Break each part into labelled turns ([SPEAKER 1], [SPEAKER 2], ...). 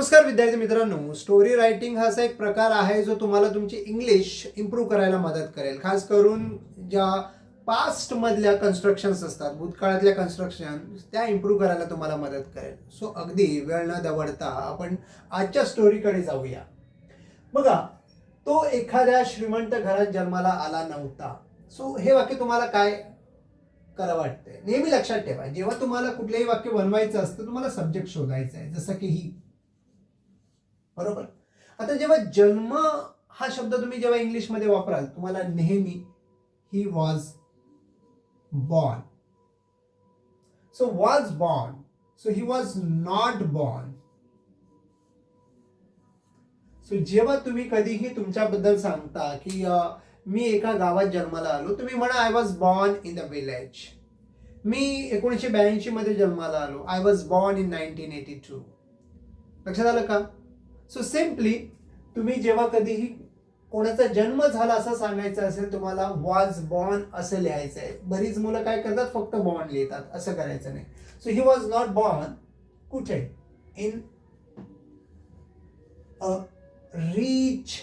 [SPEAKER 1] नमस्कार विद्यार्थी मित्रांनो. स्टोरी रायटिंग हा असा एक प्रकार आहे जो तुम्हाला तुमची इंग्लिश इम्प्रूव्ह करायला मदत करेल. खास करून ज्या पास्ट मधल्या कन्स्ट्रक्शन्स असतात भूतकाळातल्या कन्स्ट्रक्शन त्या इम्प्रूव्ह करायला तुम्हाला मदत करेल. सो अगदी वेळ न दवडता आपण आजच्या स्टोरीकडे जाऊया. बघा तो एखाद्या श्रीमंत घरात जन्माला आला नव्हता. सो हे वाक्य तुम्हाला काय करा वाटतंय? नेहमी लक्षात ठेवा. जेव्हा तुम्हाला कुठलंही वाक्य बनवायचं असतं तुम्हाला सब्जेक्ट शोधायचा आहे. जसं की ही. बरोबर? आता जेव्हा जन्म हा शब्द तुम्ही जेव्हा इंग्लिशमध्ये वापराल तुम्हाला नेहमी he was born so was born so he was not born so जेव्हा तुम्ही कधीही तुमच्याबद्दल सांगता की मी एका गावात जन्माला आलो तुम्ही म्हणा I was born in the village मी एकोणीसशे ब्याऐंशी मध्ये जन्माला आलो. I was born in nineteen eighty two लक्षात आलं का? सो सिम्पली तुम्ही जेव्हा कधीही कोणाचा जन्म झाला असं सांगायचं असेल तुम्हाला वॉज बॉर्न असं लिहायचं आहे बरीच मुलं काय करतात? फक्त बॉर्न लिहितात. असं करायचं नाही. So he was not born कुठे? इन अ रिच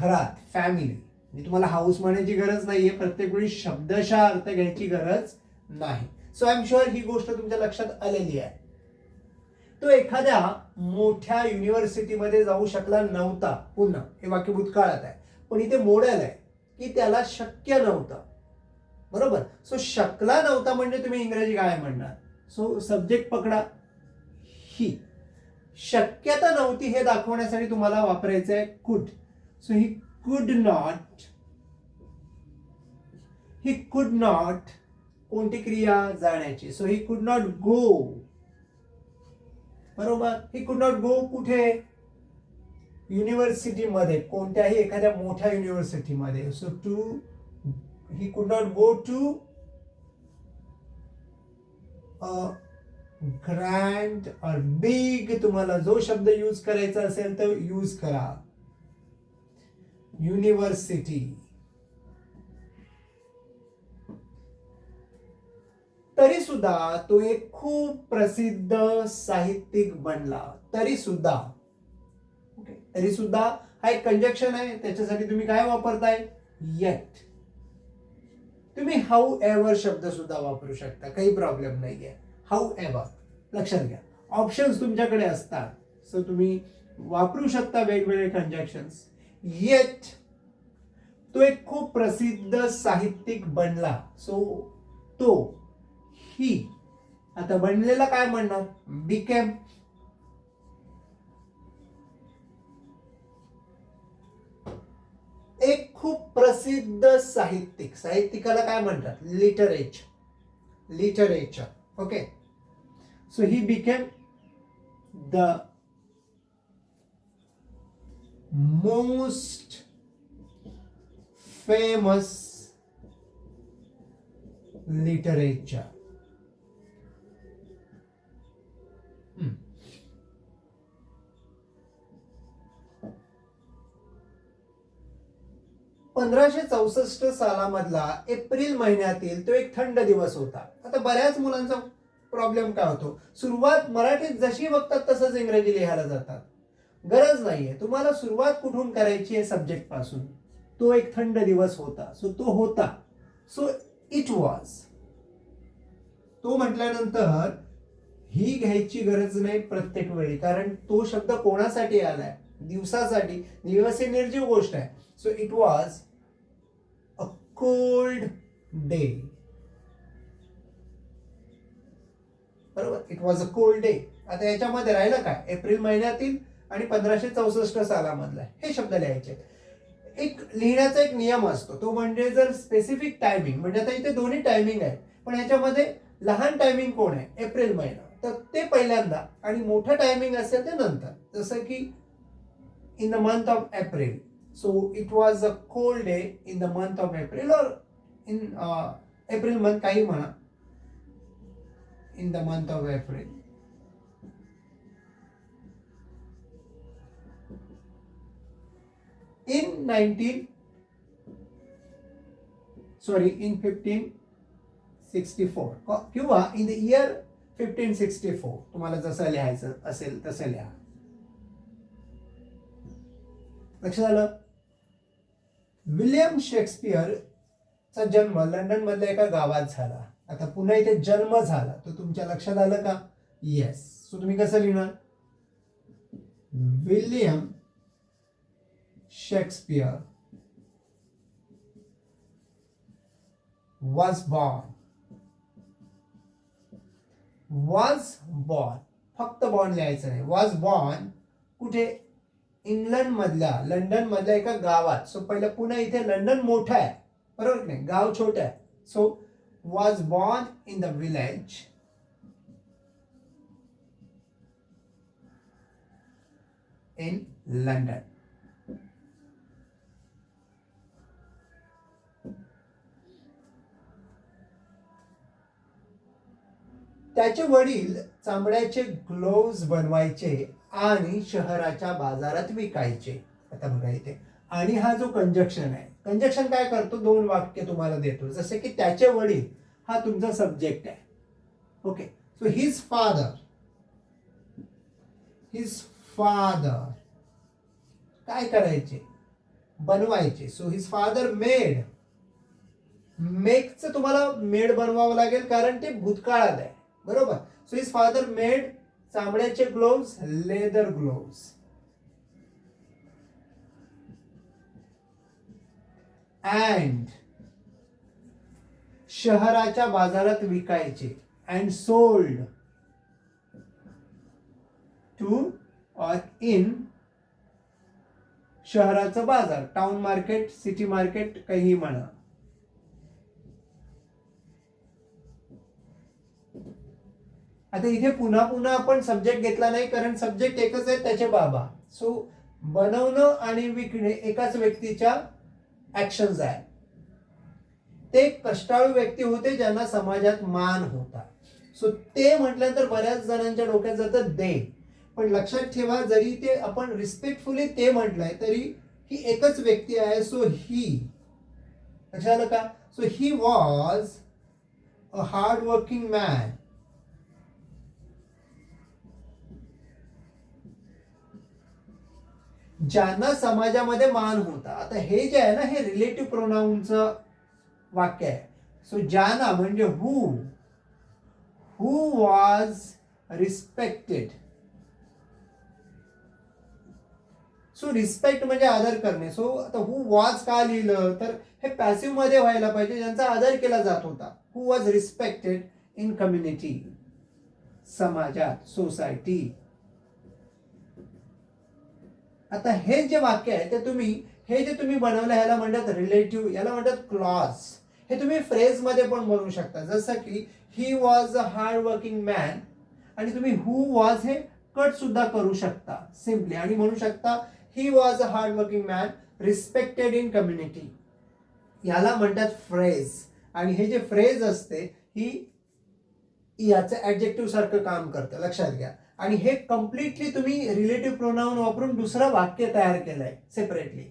[SPEAKER 1] घरात फॅमिली मी तुम्हाला हाऊस म्हणायची गरज नाहीये. प्रत्येक वेळी शब्दशः अर्थ घ्यायची गरज नाही. सो आय एम शुअर ही गोष्ट तुमच्या लक्षात आलेली आहे. तो एखाद्या मोठ्या युनिव्हर्सिटीमध्ये जाऊ शकला नव्हता. पुन्हा. हे वाक्य भूतकाळात आहे. पण इथे मोडेल आहे की त्याला शक्य नव्हतं. बरोबर? सो शकला नव्हता म्हणजे तुम्ही इंग्रजी काय म्हणणार? सो सब्जेक्ट पकडा. ही. शक्यता नव्हती हे दाखवण्यासाठी तुम्हाला वापरायचं आहे कुड so he could not he could not कोणती क्रिया जाण्याची? सो ही कुड नॉट गो बरोबर? ही कुड नॉट गो कुठे? युनिव्हर्सिटीमध्ये कोणत्याही एखाद्या मोठ्या युनिव्हर्सिटीमध्ये so to he could not go to grand और बिग तुम्हाला जो शब्द यूज करायचा असेल तर यूज करा. युनिव्हर्सिटी सुद्धा तो एक खूप प्रसिद्ध साहित्यिक बनला. तरी सुद्धा ओके तरी सुद्धा हा एक कंजक्शन आहे. त्याच्यासाठी तुम्ही काय वापरताय? येट तुम्ही हाऊ एव्हर शब्द सुद्धा वापरू शकता. काही प्रॉब्लेम नाहीये. हाऊ एव्हर लक्षात घ्या. ऑप्शन्स तुमच्याकडे असतात. सो तुम्ही वापरू शकता वेगवेगळे कंजक्शन्स येट तो एक खूप प्रसिद्ध साहित्यिक बनला. सो तो ही. आता बनलेला काय म्हणणार? बिकेम एक खूप प्रसिद्ध साहित्यिक साहित्यिकाला काय म्हणतात? Literature literature okay so he became the most famous literature पंधराशे चौसष्ट सालामधला एप्रिल महिन्यातील तो एक थंड दिवस होता. आता बऱ्याच मुलांचा प्रॉब्लेम काय होतो? सुरुवात मराठीत जशी बघतात तसंच इंग्रजी लिहायला जातात. गरज नाहीये. तुम्हाला सुरुवात कुठून करायची आहे सब्जेक्टपासून? तो एक थंड दिवस होता. सो तो होता. सो इट वॉज तो म्हटल्यानंतर ही घ्यायची गरज नाही प्रत्येक वेळी. कारण तो शब्द कोणासाठी आलाय? दिवसासाठी. दिवस ही निर्जीव गोष्ट आहे. So it was cold day बरोबर? It was a cold day आता याच्यामध्ये राहिलं काय? एप्रिल महिन्यातील आणि पंधराशे चौसष्ट सालामधला. हे शब्द लिहायचे एक लिहिण्याचा एक नियम असतो. तो म्हणजे जर स्पेसिफिक टायमिंग म्हणजे आता इथे दोन्ही टायमिंग आहे पण याच्यामध्ये लहान टायमिंग कोण आहे? एप्रिल महिना. तर ते पहिल्यांदा आणि मोठं टायमिंग असेल ते नंतर. जसं की in the month of April so it was a cold day in the month of April और इन एप्रिल मंथ काही म्हणा in the month of April in 19 sorry in 1564 किंवा in the year fifteen sixty four तुम्हाला जसं लिहायचं असेल तसं लिहा लक्षात आलं विल्यम शेक्सपियरचा जन्म लंडनमधल्या एका गावात झाला. आता पुन्हा इथे जन्म झाला. तर तुमच्या लक्षात आलं का? येस सो तुम्ही कसं लिहिणार? William Shakespeare was born was born फक्त बॉर्न लिहायचं नाही. वॉज बॉर्न कुठे? इंग्लंड मधल्या लंडन मधल्या एका गावात. सो पहिलं पुन्हा इथे लंडन मोठं आहे. बरोबर नहीं? गाव छोटं आहे. So was born in the village in London त्याचे वडील चामड्याचे ग्लोव्ज बनवायचे आणि शहराच्या बाजारात विकायचे. आता बघा इथे. आणि हा जो कंजक्शन आहे कंजक्शन काय करतो? दोन वाक्य तुम्हाला देतो. जसे की त्याचे वडील हा तुमचा सब्जेक्ट आहे. Okay so his father his father काय करायचे? बनवायचे. सो हिज फादर मेड मेकचं तुम्हाला मेड बनवावं लागेल कारण ते भूतकाळात आहे. बरोबर? सो हिज फादर मेड चामड्याचे ग्लोव्स लेदर ग्लोव्स अँड शहराच्या बाजारात विकायचे and sold to or in शहराचं बाजार टाउन मार्केट सिटी मार्केट काही म्हणा. आता इथे पुन्हा पुन्हा आपण सब्जेक्ट घेतला नाही कारण सब्जेक्ट एकच आहे त्याचे बाबा. सो बनवणं आणि विकणे एकाच व्यक्तीच्या ऍक्शन्स आहे ते एक कष्टाळू व्यक्ती होते ज्यांना समाजात मान होता. सो ते म्हटल्यानंतर बऱ्याच जणांच्या डोक्यात जातं दे. पण लक्षात ठेवा जरी ते आपण रिस्पेक्टफुली ते म्हटलंय तरी ही एकच व्यक्ती आहे सो ही लक्षात आलं का? So he was a hard working man ज्यांना समाजामध्ये मान होता. आता हे जे आहे ना हे रिलेटिव्ह प्रोनाऊनचं वाक्य आहे. सो ज्यांना म्हणजे who who was respected so respect म्हणजे आदर करणे. सो आता हू वॉज का लिहिलं? तर हे पॅसिव्हमध्ये व्हायला पाहिजे. ज्यांचा आदर केला जात होता. Who was respected in community समाजात सोसायटी आता हे जे वाक्य आहे ते तुम्ही हे जे तुम्ही बनवलं ह्याला म्हणतात रिलेटिव्ह याला म्हणतात क्लॉज हे तुम्ही फ्रेजमध्ये पण बनवू शकता. जसं की he was a hard working man आणि तुम्ही हू वॉज हे कट सुद्धा करू शकता सिम्पली आणि म्हणू शकता he was a hard working man respected in community याला म्हणतात फ्रेज आणि हे जे फ्रेज असते ही याचं ऍडजेक्टिव्ह सारखं काम करतं. लक्षात घ्या. आणि हे कम्प्लिटली तुम्ही रिलेटिव्ह प्रोनाऊन वापरून दुसरं वाक्य तयार केलंय सेपरेटली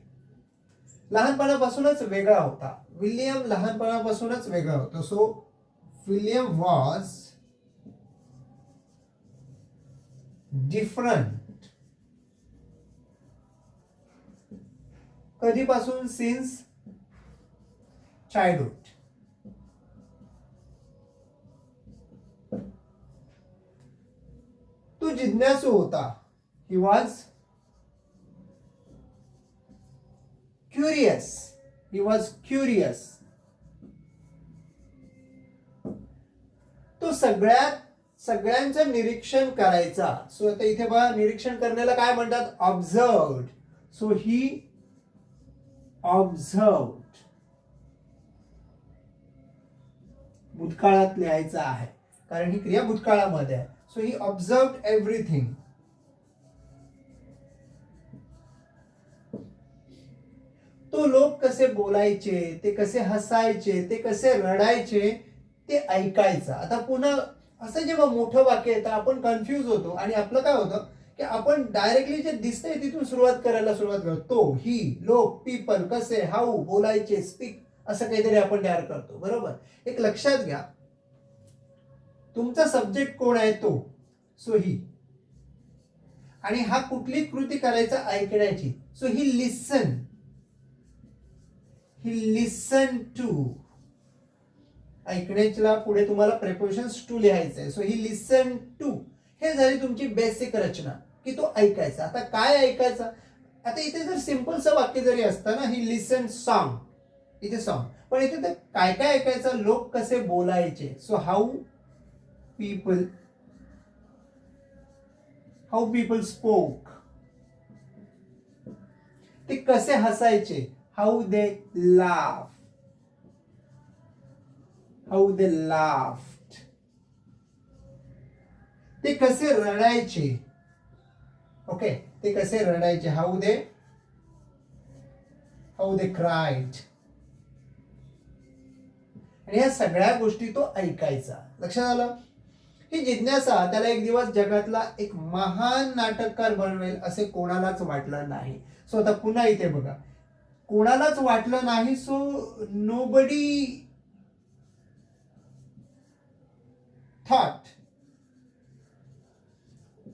[SPEAKER 1] लहानपणापासूनच वेगळा होता. विल्यम लहानपणापासूनच वेगळा होता. सो विल्यम वॉज डिफरंट कधीपासून? सिन्स चाइल्डहुड जिज्ञासू होता. He was curious he was curious तो सगळ्यात सगळ्यांचं निरीक्षण करायचा. सो आता इथे बघा निरीक्षण करण्याला काय म्हणतात? ऑब्झर्व सो ही ऑब्झर्व भूतकाळात लिहायचं आहे. कारण ही क्रिया भूतकाळामध्ये आहे. So he observed everything. तो लोक कसे बोलायचे ते कसे हसायचे ते कसे रडायचे ते ऐकायचं. आता पुन्हा असं जेव्हा मोठं वाक्य येतं आपण कन्फ्यूज होतो. आणि आपलं काय होतं की आपण डायरेक्टली जे दिसतंय तिथून सुरुवात करायला सुरुवात करतो. तो ही लोक पीपल कसे हाऊ बोलायचे स्पीक असं काहीतरी आपण तयार करतो. बरोबर? एक लक्षात घ्या. तुमचा सब्जेक्ट कोण आहे तो? सो ही आणि हा कुठली कृती करायचा ऐकण्याची? So he listen he listen to ऐकण्याला पुढे तुम्हाला प्रेपोजिशन्स टू लिहायचं आहे. सो ही लिसन टू हे झाली तुमची बेसिक रचना की तो ऐकायचा. आता काय ऐकायचा? आता इथे जर सिम्पलचं वाक्य जरी असतं ना ही लिसन सॉन्ग इथे सॉन्ग पण इथे तर काय काय ऐकायचं? लोक कसे बोलायचे? So how people how people spoke ते कसे हसायचे? How they laugh how they laughed ते कसे रडायचे? ओके ते कसे रडायचे? How they how they cried आणि या सगळ्या गोष्टी तो ऐकायचा. लक्षात आलं? ही जिज्ञासा त्याला एक दिवस जगातला एक महान नाटककार बनवेल असे कोणालाच वाटलं नाही. सो आता पुन्हा इथे बघा. कोणालाच वाटलं नाही सो नोबडी थॉट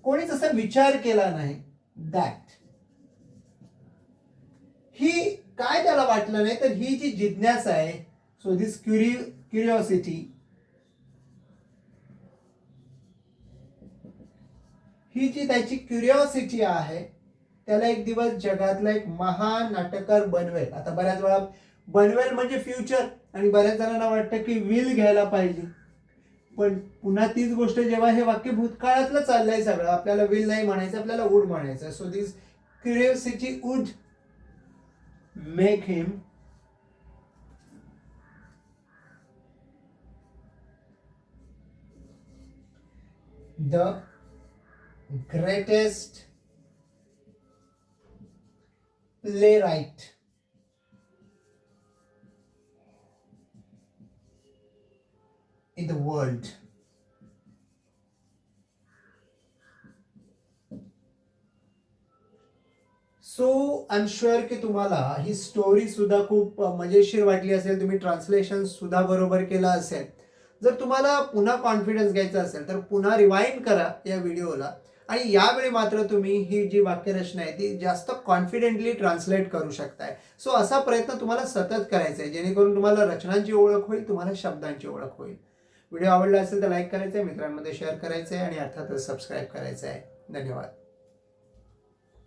[SPEAKER 1] कोणीच असा विचार केला नाही दॅट ही काय त्याला वाटलं नाही तर ही जी जिज्ञासा आहे सो दिस क्युरि क्युरिओसिटी ही जी त्याची क्युरिओसिटी आहे त्याला एक दिवस जगातला एक महान नाटककार बनवेल. आता बऱ्याच वेळा बनवेल म्हणजे फ्युचर आणि बऱ्याच जणांना वाटतं की विल घ्यायला पाहिजे. पण पुन्हा तीच गोष्ट जेव्हा हे वाक्य भूतकाळातलं चाललंय सगळं आपल्याला विल नाही म्हणायचं आपल्याला वूड म्हणायचं so this curiosity would make him the greatest playwright. In the world. So I sure की तुम्हाला ही स्टोरी सुद्धा खूप मजेशीर वाटली असेल. तुम्ही ट्रान्सलेशन सुद्धा बरोबर केलं असेल. जर तुम्हाला पुन्हा कॉन्फिडन्स घ्यायचा असेल तर पुन्हा रिवाइंड करा या व्हिडिओला आणि यावेळी मात्र तुम्ही ही जी वाक्यरचना आहे ती जास्त कॉन्फिडेंटली ट्रान्सलेट करू शकताय. सो असा प्रयत्न तुम्हाला सतत करायचा आहे जेणेकरून तुम्हाला रचनांची ओळख होईल तुम्हाला शब्दांची ओळख होईल. व्हिडिओ आवडला असेल तर लाईक करायचं आहे मित्रांमध्ये शेअर करायचं आहे आणि अर्थातच सबस्क्राईब करायचं आहे धन्यवाद.